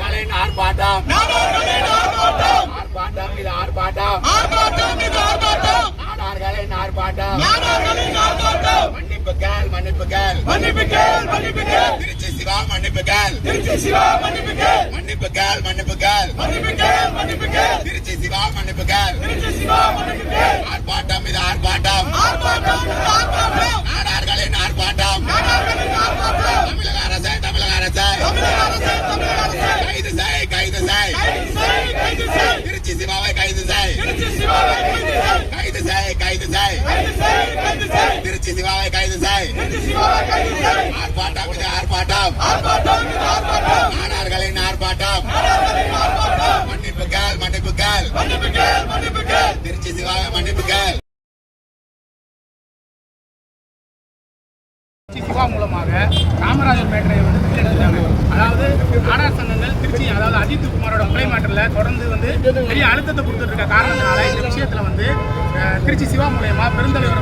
நாடார்களின் ஆர்ப்பாட்டம். ஆர்ப்பாட்டம். இது ஆர்ப்பாட்டம். நாடார்களின் ஆர்ப்பாட்டம். மன்னிப்பு கேள் மன்னிப்பு கேள். மன்னிப்பு கேள் மன்னிப்பு கேள். திருச்சி சிவா மன்னிப்பு கேள். திருச்சி சிவா மன்னிப்பு கேள். மன்னிப்பு கேள் மன்னிப்பு கேள். மன்னிப்பு கேள் மன்னிப்பு கேள். திருச்சி சிவா மன்னிப்பு கேள். செய் சிவாவை கைது செய். ஆர்ப்பாட்டம் இது ஆர்ப்பாட்டம். மாணவர்களின் ஆர்ப்பாட்டம். நாடார்களின் ஆர்ப்பாட்டம் மன்னிப்பு கேள் மன்னிப்பு கேள் மன்னிப்பு கேள் திருச்சி சிவாவை மன்னிப்பு கேள் சிவா மூலமாக காமராஜர் பேட்டரை வந்து பில் எடுத்துட்டாங்க. அதாவது ஆனார் சங்கங்கள் திருச்சி அதாவது அஜித் குமாரோட கொலை மாற்றத்தில் தொடர்ந்து வந்து பெரிய அழுத்தத்தை கொடுத்துட்டு இருக்க காரணத்தினால இந்த விஷயத்துல வந்து திருச்சி சிவா மூலயமா பெருந்தலைவர்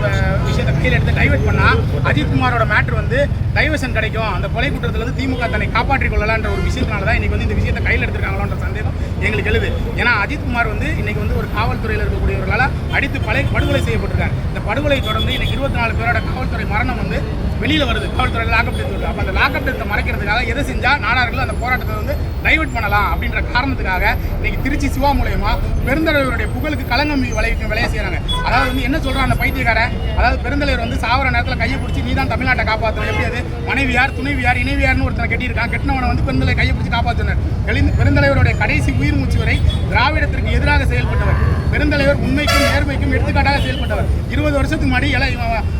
விஷயத்தை கையில் எடுத்து டைவெர்ட் பண்ணால் அஜித்குமாரோட மேட்ரு வந்து டைவர்ஷன் கிடைக்கும். அந்த கொலை குற்றத்தில் வந்து திமுக தன்னை காப்பாற்றிக் கொள்ளலான்ற ஒரு விஷயத்தினால தான் இன்றைக்கி வந்து இந்த விஷயத்தை கையில் எடுத்துருக்காங்களோன்ற சந்தேகம் எங்களுக்கு எழுது. ஏன்னா அஜித் குமார் வந்து இன்றைக்கி வந்து ஒரு காவல்துறையில் இருக்கக்கூடியவர்களால் அடித்து பலை படுகொலை செய்யப்பட்டிருக்காரு. இந்த படுகொலை தொடர்ந்து இன்றைக்கி இருபத்தி நாலு பேரோட காவல்துறை மரணம் வந்து வெளியில் வருது. காவல்துறையில் லாக்அப் டெத் அப்போ அந்த லாக்அப் டெத்தை மறைக்கிறதுக்காக எதை செஞ்சால் நாடார்கள் அந்த போராட்டத்தை வந்து டைவெர்ட் பண்ணலாம் அப்படின்ற காரணத்துக்காக இன்னைக்கு திருச்சி சிவா மூலயமா பெருந்தலைவருடைய புகழுக்கு களங்கம் விளைவிக்கும் வேலையை செய்கிறாங்க அதாவது வந்து என்ன சொல்றான் அந்த பைத்தியக்காரன்? அதாவது பெருந்தலைவர் வந்து சாவர நேரத்தில் கையை பிடிச்சி நீ தான் தமிழ்நாட்டை காப்பாற்றணும் எப்படி அது? மனைவியார் துணைவியார் இணைவியார்னு ஒருத்தனை கட்டியிருக்கான். கெட்டினவனை வந்து பெருந்தலை கையை பிடிச்சி காப்பாற்றினார் பெருந்தலைவருடைய கடைசி உயிர் மூச்சு வரை திராவிடத்திற்கு எதிராக செயல்பட்டவர். பெருந்தலைவர் உண்மைக்கும் நேர்மைக்கும் எடுத்துக்காட்டாக செயல்பட்டவர். இருபது வருஷத்துக்கு முன்னாடி இலை இவன்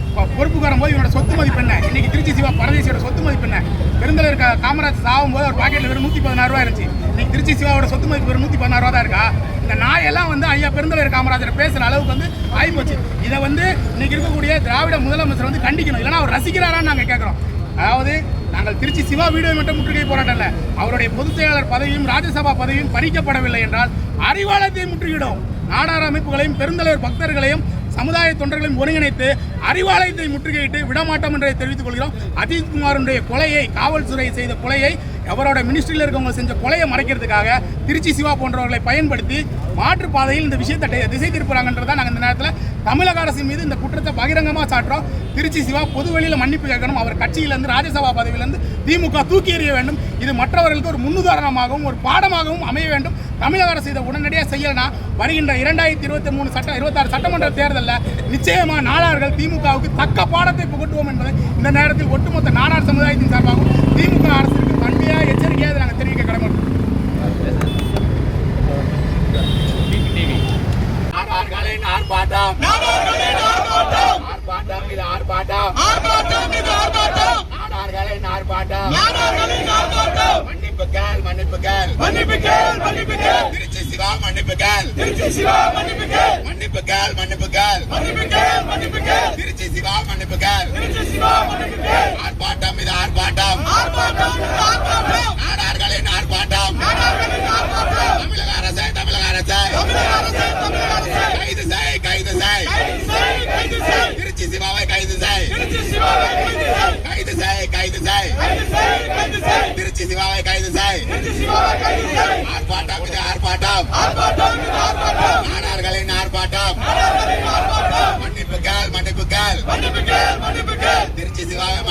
போது இவனோட சொத்து மதிப்பு என்ன? இன்னைக்கு திருச்சி சிவா பரதேசியோட சொத்து மதிப்பு என்ன? பெருந்தலைவர் காமராஜ் சாகும் போது அவர் பாக்கெட்டில் வெறும் நூற்றி பதினாறு ரூபா இருந்துச்சு. இன்னைக்கு திருச்சி சிவாவோட சொத்து மதிப்பு வெறும் நூற்றி பதினாறு ரூபா தான் இருக்கா? இந்த நாயெல்லாம் வந்து ஐயா பெருந்தலைவர் காமராஜர் பேசுகிற அளவுக்கு வந்து ஆயிப்போச்சு. இதை வந்து இன்னைக்கு இருக்கக்கூடிய திராவிட முதலமைச்சர் வந்து கண்டிக்கணும். இல்லைன்னா அவர் ரசிக்கிறாரான்னு நாங்கள் கேட்குறோம் அதாவது நாங்கள் திருச்சி சிவா வீடியோ மட்டும் முற்றுகை போராட்டம் இல்ல அவருடைய பொதுச் செயலாளர் பதவியும் ராஜ்யசபா பதவியும் பறிக்கப்படவில்லை என்றால் அறிவாலயத்தை முற்றுகிடும் நாடார் அமைப்புகளையும் பெருந்தலைவர் பக்தர்களையும் சமுதாய தொண்டர்களையும் ஒருங்கிணைத்து அறிவாலயத்தை முற்றுகையிட்டு விடமாட்டோம் என்றை தெரிவித்துக் கொள்கிறோம். அஜித்குமாருடைய கொலையை காவல்துறை செய்த கொலையை அவரோட மினிஸ்ட்ரியில் இருக்கவங்க செஞ்ச கொலையை மறைக்கிறதுக்காக திருச்சி சிவா போன்றவர்களை பயன்படுத்தி மாற்றுப் பாதையில் இந்த விஷயத்தை திசை திருப்புறாங்கன்றதை நாங்கள் இந்த நேரத்தில் தமிழக அரசின் மீது இந்த குற்றத்தை பகிரங்கமாக சாட்டுறோம். திருச்சி சிவா பொதுவெளியில் மன்னிப்பு கேட்கணும். அவர் கட்சியிலேருந்து ராஜ்யசபா பதவியிலேருந்து திமுக தூக்கி எறிய வேண்டும். இது மற்றவர்களுக்கு ஒரு முன்னுதாரணமாகவும் ஒரு பாடமாகவும் அமைய வேண்டும். தமிழக அரசு இதை உடனடியாக செய்யலைனா வருகின்ற இரண்டாயிரத்தி இருபத்தி மூணு சட்ட இருபத்தாறு சட்டமன்ற தேர்தலில் நிச்சயமாக நாடார்கள் திமுகவுக்கு தக்க பாடத்தை புகட்டுவோம் என்பதை இந்த நேரத்தில் ஒட்டுமொத்த நாடார் சமுதாயத்தின் சார்பாகவும் திமுக அரசு நாடார்களின் ஆர்ப்பாட்டம். ஆர்ப்பாட்டம் இது ஆர்ப்பாட்டம். நாடார்களின் ஆர்ப்பாட்டம். நாடார்களின் ஆர்ப்பாட்டம். மன்னிப்பு கேள் மன்னிப்பு கேள் மன்னிப்பு கேள் மன்னிப்பு கேள் திருச்சி சிவா மன்னிப்பு கேள் திருச்சி சிவா மன்னிப்பு கேள் மன்னிப்பு கேள் மன்னிப்பு கேள் மன்னிப்பு கேள் மன்னிப்பு கேள் திருச்சி சிவா மன்னிப்பு கேள் திருச்சி சிவா மன்னிப்பு செய். திருச்சி சிவாவை கைது செய். கைது செய் கைது செய். திருச்சி சிவாவை கைது செய். ஆர்ப்பாட்டம் இது ஆர்ப்பாட்டம். இது ஆர்ப்பாட்டம். நாடார்களின் ஆர்ப்பாட்டம். நாடார்களின் ஆர்ப்பாட்டம். மன்னிப்பு கேள் மன்னிப்பு கேள் மன்னிப்பு கேள் மன்னிப்பு கேள் திருச்சி சிவாவை